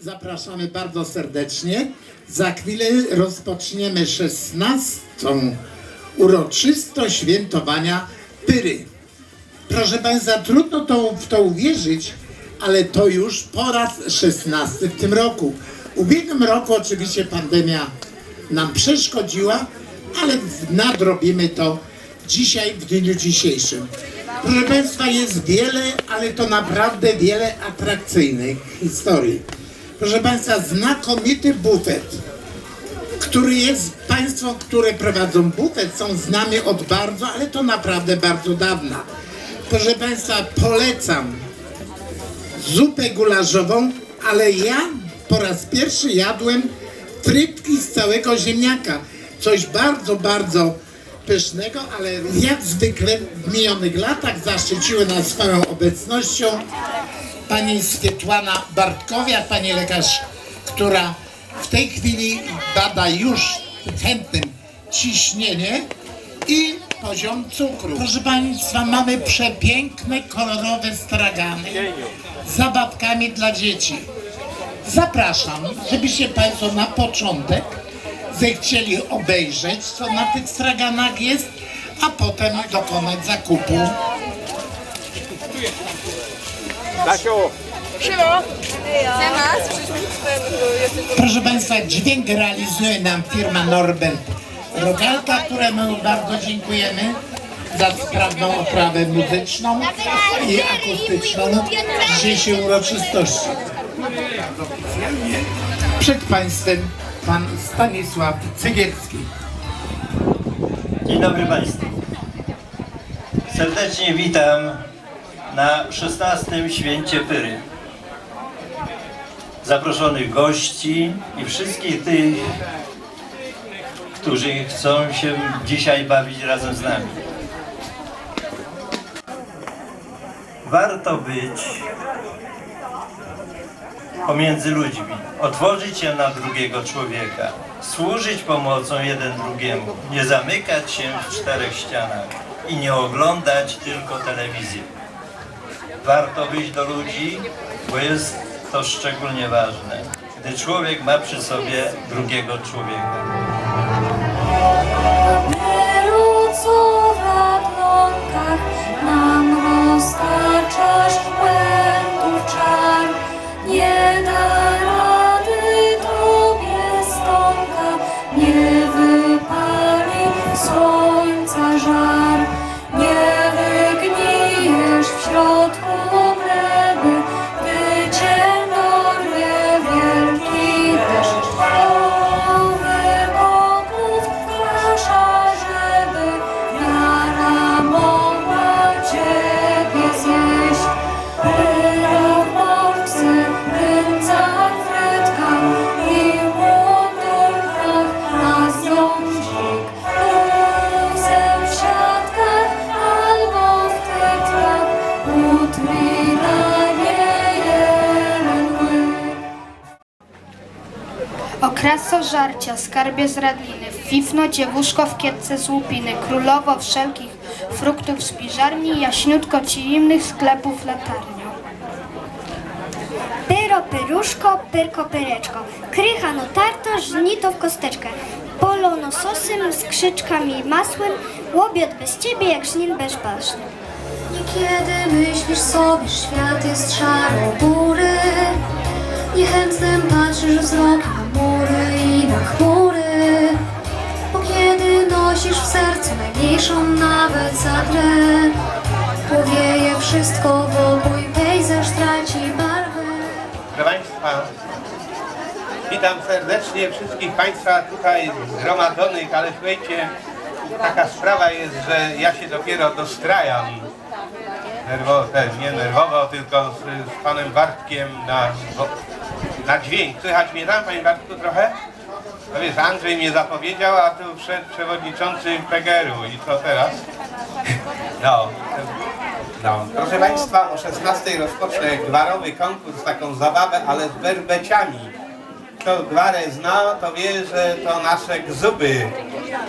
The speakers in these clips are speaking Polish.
Zapraszamy bardzo serdecznie. Za chwilę rozpoczniemy 16. uroczystość świętowania Pyry. Proszę Państwa, trudno to, w to uwierzyć, ale to już po raz 16 w tym roku. W ubiegłym roku oczywiście pandemia nam przeszkodziła, ale nadrobimy to dzisiaj, w dniu dzisiejszym. Proszę Państwa, jest wiele, ale to naprawdę wiele atrakcyjnych historii. Proszę Państwa, znakomity bufet, który jest, Państwo, które prowadzą bufet, są z nami od bardzo, ale to naprawdę bardzo dawna. Proszę Państwa, polecam zupę gulaszową, ale ja po raz pierwszy jadłem frytki z całego ziemniaka. Coś bardzo, bardzo pysznego, ale jak zwykle w minionych latach zaszczyciły nas swoją obecnością pani Swietłana Bartkowiak, pani lekarz, która w tej chwili bada już chętnym ciśnienie i poziom cukru. Proszę Państwa, mamy przepiękne, kolorowe stragany z zabawkami dla dzieci. Zapraszam, żebyście Państwo na początek zechcieli obejrzeć, co na tych straganach jest, a potem dokonać zakupu. Dasiu, Siema! Proszę Państwa, dźwięk realizuje nam firma Norbert Rogalka, któremu bardzo dziękujemy za sprawną oprawę muzyczną i akustyczną dzisiejszej uroczystości. Przed Państwem Pan Stanisław Cygielski. Dzień dobry Państwu. Serdecznie witam na 16. święcie Pyry. Zaproszonych gości i wszystkich tych, którzy chcą się dzisiaj bawić razem z nami. Warto być pomiędzy ludźmi, otworzyć się na drugiego człowieka, służyć pomocą jeden drugiemu, nie zamykać się w czterech ścianach i nie oglądać tylko telewizji. Warto wyjść do ludzi, bo jest to szczególnie ważne, gdy człowiek ma przy sobie drugiego człowieka. Okraso żarcia, skarbie z radliny, fifno dziewuszko w kietce z łupiny, królowo wszelkich fruktów z piżarni, jaśniutko ciemnych sklepów latarnią. Pyro, pyruszko, pyrko, pyreczko. Krycha, no tarto, żnito w kosteczkę. Polono sosem, z krzyczkami masłem. Łobiot bez ciebie jak żnin bezbaczny. Niekiedy myślisz sobie, świat jest szaro-bury Niechętnym patrzysz wzrokiem na mury chmury Bo kiedy nosisz w sercu najmniejszą nawet zagrę Powieje wszystko wokół i pejzaż traci barwę proszę Państwa, witam serdecznie wszystkich Państwa tutaj zgromadzonych, ale słuchajcie, taka sprawa jest, że ja się dopiero dostrajam nerwowo, nie nerwowo, tylko z, z Panem Bartkiem na, na dźwięk. Słychać mnie tam, Panie Bartku, trochę? No wiesz, Andrzej mnie zapowiedział, a tu wszedł przewodniczący PGR-u i co teraz? No, no, proszę Państwa, o 16 rozpocznę gwarowy konkurs, taką zabawę, ale z berbeciami. Kto gwarę zna, to wie, że to nasze gzuby.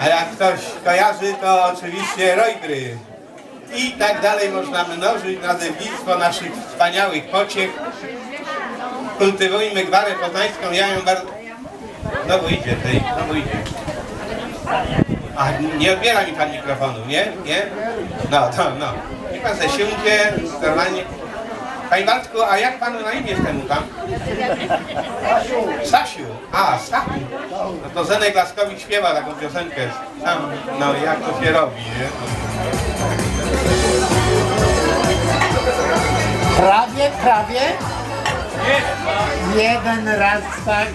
A jak ktoś kojarzy, to oczywiście rojbry. I tak dalej można mnożyć nazewnictwo naszych wspaniałych pociech. kultywujmy gwarę poznańską, ja ją bardzo... Znowu idzie tej, znowu idzie. A nie odbiera mi pan mikrofonu, nie? Nie? No, to, no. I pan se siądzie, normalnie. Panie Bartku, a jak panu na imię temu tam? Stasiu. A, Stasiu. No to Zenek Laskowicz śpiewa taką piosenkę. Tam, no jak to się robi, nie? Prawie, prawie. Jeden raz tak.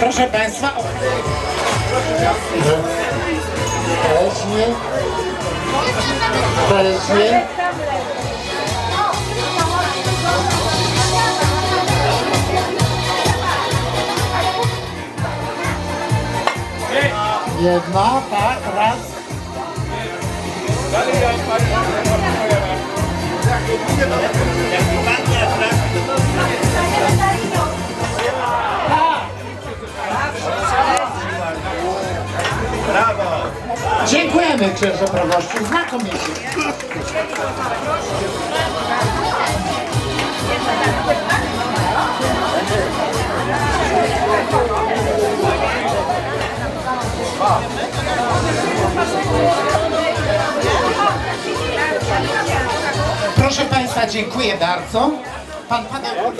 Proszę Państwa. o- Też. Jedna, tak, raz. Dziękujemy księże proboszczu, znakomicie. Proszę Państwa, dziękuję bardzo. Pan Paweł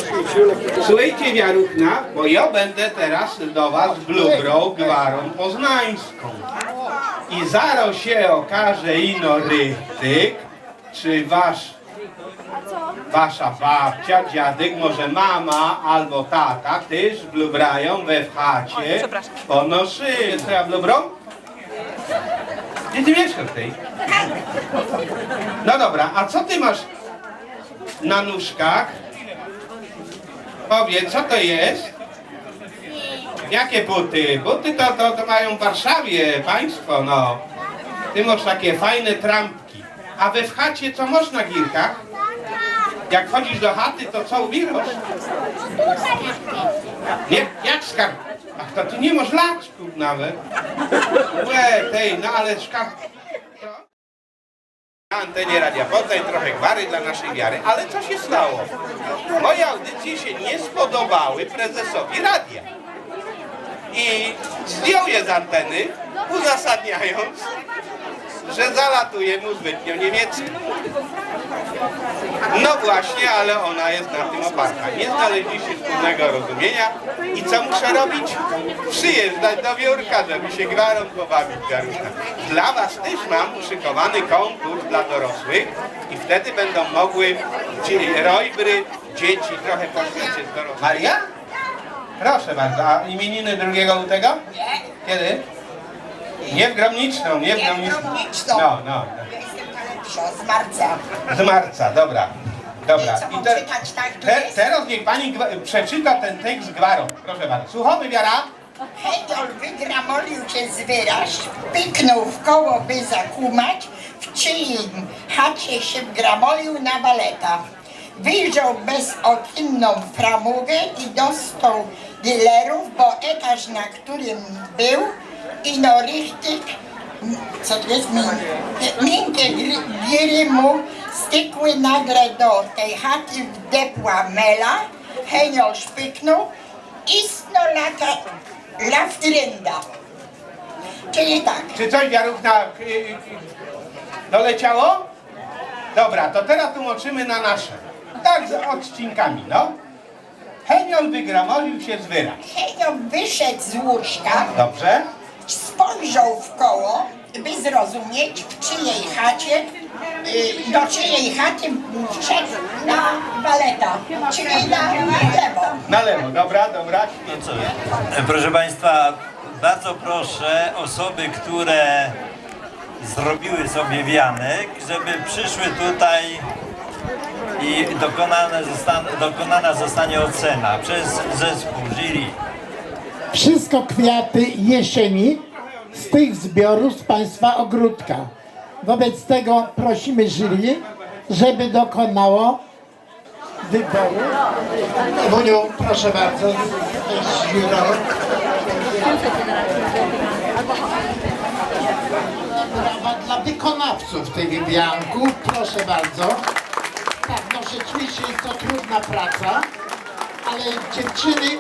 Słuchajcie Wiaruchna, bo ja będę teraz do was blubrał gwarą poznańską. I zaraz się okaże ino rychtyk, czy wasz, wasza babcia, dziadek, może mama albo tata też blubrają we w chacie po. Co ja blubrą? Gdzie ty mieszkasz tej? No dobra, a co ty masz na nóżkach? Powiedz, co to jest? Jakie buty? Buty to, to, to mają w Warszawie państwo, no. Ty masz takie fajne trampki. A we w chacie co masz na girkach? Jak chodzisz do chaty, to co ubierasz? Nie, jak skarb? Ach, to ty nie masz laczków nawet. Łe, tej, no ale skarb... Antenie Radia Poznań trochę gwary dla naszej wiary, ale co się stało? Moje audycje się nie spodobały prezesowi radia. I zdjął je z anteny, uzasadniając, że zalatuje mu zbytnio niemiecki. No właśnie, ale ona jest na tym oparta. Nie znaleźliście wspólnego rozumienia i co muszę robić? Przyjeżdżać do biurka, żeby się gwarą pobawić Garuszka. Dla was też mam uszykowany konkurs dla dorosłych i wtedy będą mogły rojbry, dzieci trochę poćwiczyć z dorosłych. Maria? Proszę bardzo, a imieniny drugiego lutego? Nie, Kiedy? Nie w Gromniczną, nie w Nie w Gromniczną. Gromniczną. No, no. jestem lepsza z marca. Z marca, dobra. Dobra. Mam te- czytać, tak tu te, jest? teraz niech pani gwa- przeczyta ten tekst gwarą. Proszę bardzo. Słuchamy, Wiara? Hedol wygramolił się z wyraź, pyknął w koło, by zakumać, w czyim chacie się wgramolił na baleta. Wyjrzał bezokienną framugę i dostał dealerów, bo etaż, na którym był, ino rychtyk, co to jest, min, giry mu stykły nagle do tej chaty, wdepła mela, Heniol szpyknął, istno lata laftrynda. Czyli tak, Czy coś Wiaruchna y, y, doleciało? Dobra, to teraz tłumaczymy na nasze. Tak z odcinkami, no. Heniol wygramolił się z wyraz. Henio wyszedł z łóżka, Dobrze? Spojrzał w koło, by zrozumieć, w czyjej chacie, y, do czyjej chaty wszedł na baleta, czyli na lewo. Na lewo, dobra, dobra. No co? Proszę Państwa, bardzo proszę osoby, które zrobiły sobie wianek, żeby przyszły tutaj i dokonane zostan, dokonana zostanie ocena przez zespół jury. Wszystko kwiaty jesieni z tych zbiorów z Państwa ogródka. Wobec tego prosimy jury, żeby dokonało wyboru. Ewoniu, proszę bardzo. Brawa dla wykonawców tych wybianków, proszę bardzo. Tak, no rzeczywiście jest to trudna praca, ale dziewczyny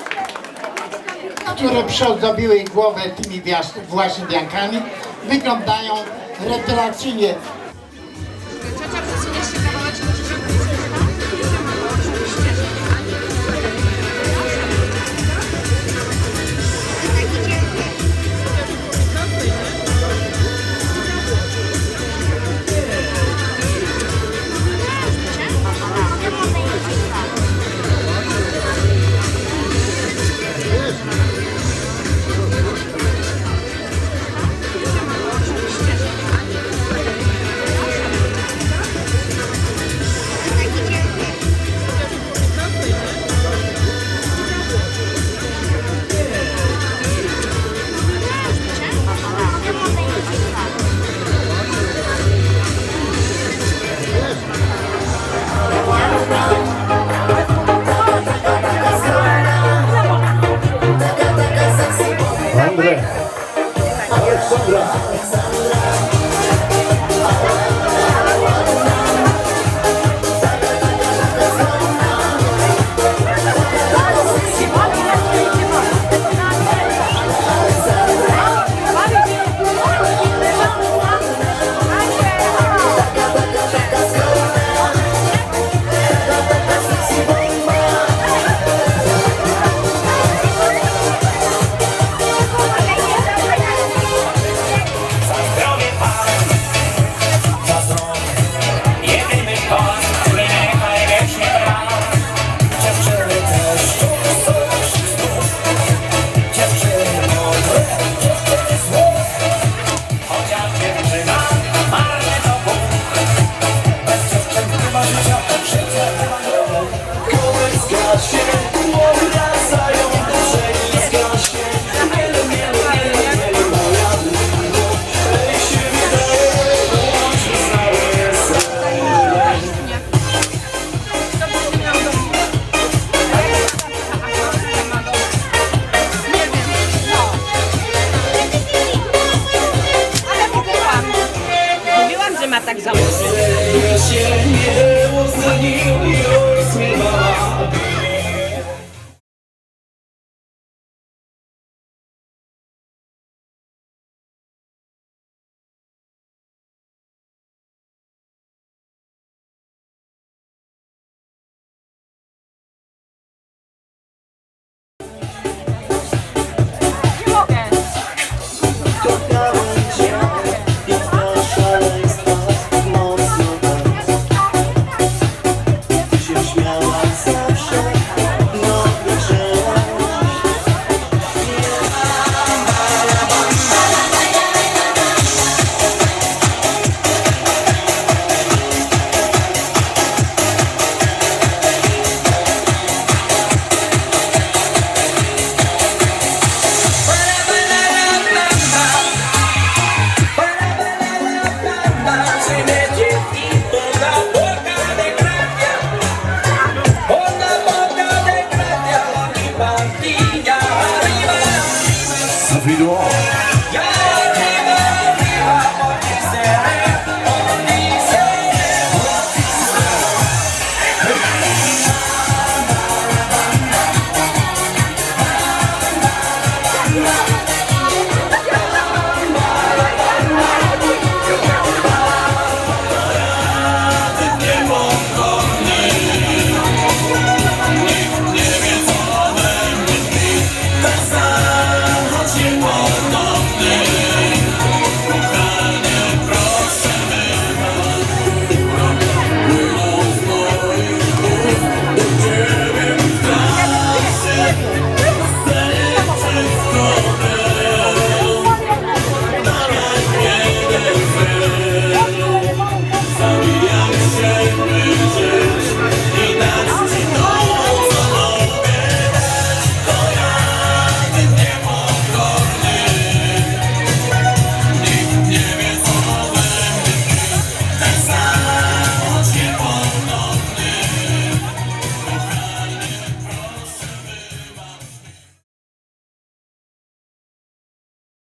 które przeozdobiły głowę tymi właśnie biankami, wyglądają retroakcyjnie. vai.